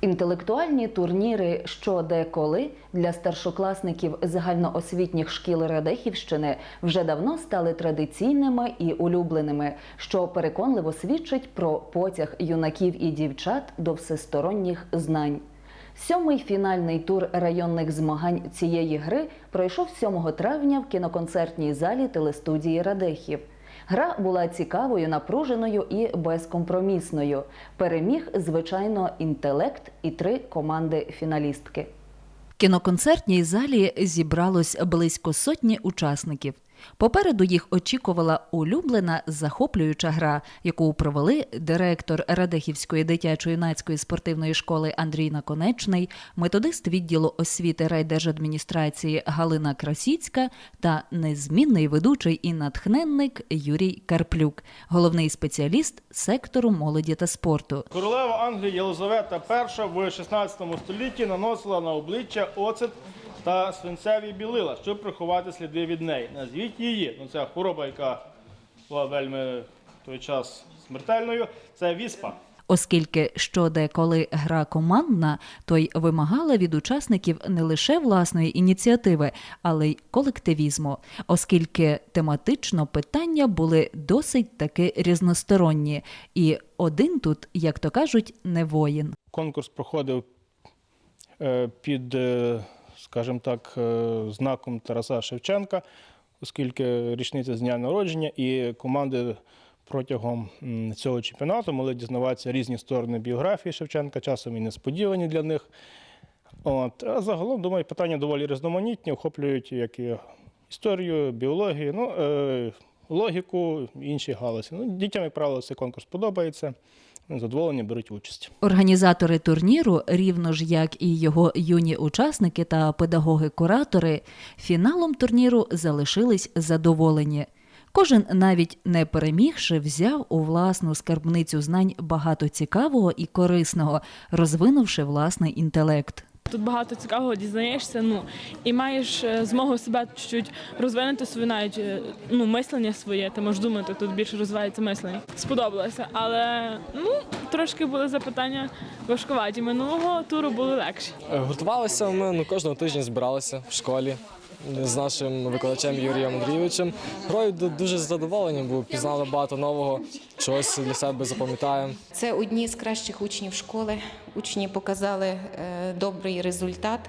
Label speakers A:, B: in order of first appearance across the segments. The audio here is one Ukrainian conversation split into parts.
A: Інтелектуальні турніри що де коли для старшокласників загальноосвітніх шкіл Радехівщини вже давно стали традиційними і улюбленими, що переконливо свідчить про потяг юнаків і дівчат до всесторонніх знань. Сьомий фінальний тур районних змагань цієї гри пройшов 7 травня в кіноконцертній залі телестудії Радехів. Гра була цікавою, напруженою і безкомпромісною. Переміг, звичайно, інтелект і три команди фіналістки. В кіноконцертній залі зібралось близько сотні учасників. Попереду їх очікувала улюблена захоплююча гра, яку провели директор Радехівської дитячо-юнацької спортивної школи Андрій Наконечний, методист відділу освіти райдержадміністрації Галина Красіцька та незмінний ведучий і натхненник Юрій Карплюк, головний спеціаліст сектору молоді та спорту.
B: Королева Англії Єлизавета І в 16 столітті наносила на обличчя оцет та свинцеві білила, щоб приховати сліди від неї. Назвіть її. Ну, це хвороба, яка була вельми в той час смертельною. Це віспа.
A: Оскільки що де коли гра командна, то й вимагала від учасників не лише власної ініціативи, але й колективізму, оскільки тематично питання були досить таки різносторонні, і один тут, як то кажуть, не воїн.
B: Конкурс проходив е, під, е, скажімо так, е, знаком Тараса Шевченка, оскільки річниця з дня народження, і команди протягом цього чемпіонату могли дізнаватися різні сторони біографії Шевченка, часом і несподівані для них. От. А загалом, думаю, питання доволі різноманітні, охоплюють як і історію, біологію, ну, е, логіку, інші галузі. Ну, дітям, як правило, цей конкурс подобається. Вони задоволені беруть участь.
A: Організатори турніру, рівно ж як і його юні учасники та педагоги-куратори, фіналом турніру залишились задоволені. Кожен, навіть не перемігши, взяв у власну скарбницю знань багато цікавого і корисного, розвинувши власний інтелект.
C: Тут багато цікавого дізнаєшся, ну і маєш е, змогу себе чуть розвинути свою навіть е, ну, мислення своє. Ти можеш думати, тут більше розвивається мислення. Сподобалося, але ну трошки були запитання важкуваті. Минулого туру були легші.
D: Е, Готувалися ми ну, кожного тижня збиралися в школі з нашим викладачем Юрієм Андрійовичем. Грою ду- дуже задоволені, бо пізнали багато нового, чогось для себе запам'ятаємо.
E: Це одні з кращих учнів школи. Учні показали е, добрий результат.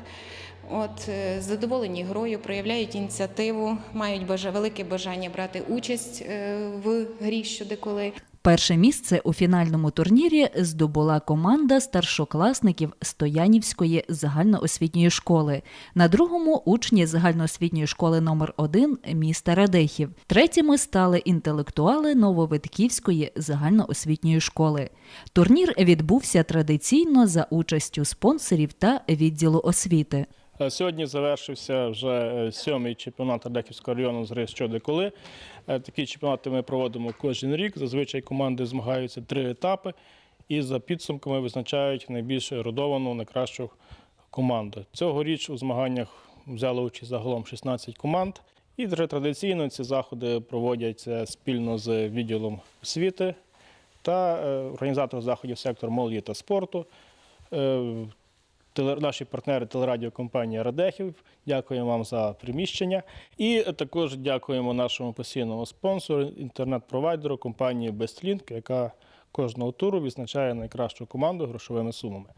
E: От е, задоволені грою, проявляють ініціативу, мають бажа- велике бажання брати участь е, в грі щодеколи.
A: Перше місце у фінальному турнірі здобула команда старшокласників Стоянівської загальноосвітньої школи. На другому учні загальноосвітньої школи номер 1 міста Радехів. Третіми стали інтелектуали Нововитківської загальноосвітньої школи. Турнір відбувся традиційно за участю спонсорів та відділу освіти.
B: Е, Сьогодні завершився вже е, сьомий чемпіонат Радехівського району з гри «Що коли». Е, Такі чемпіонати ми проводимо кожен рік. Зазвичай команди змагаються три етапи, і за підсумками визначають найбільш родовану, найкращу команду. Цьогоріч у змаганнях взяло участь загалом 16 команд. І вже традиційно ці заходи проводяться спільно з відділом освіти та організатором заходів сектор молоді та спорту. Наші партнери телерадіокомпанія Радехів. Дякуємо вам за приміщення. І також дякуємо нашому постійному спонсору, інтернет-провайдеру компанії Bestlink, яка кожного туру відзначає найкращу команду грошовими сумами.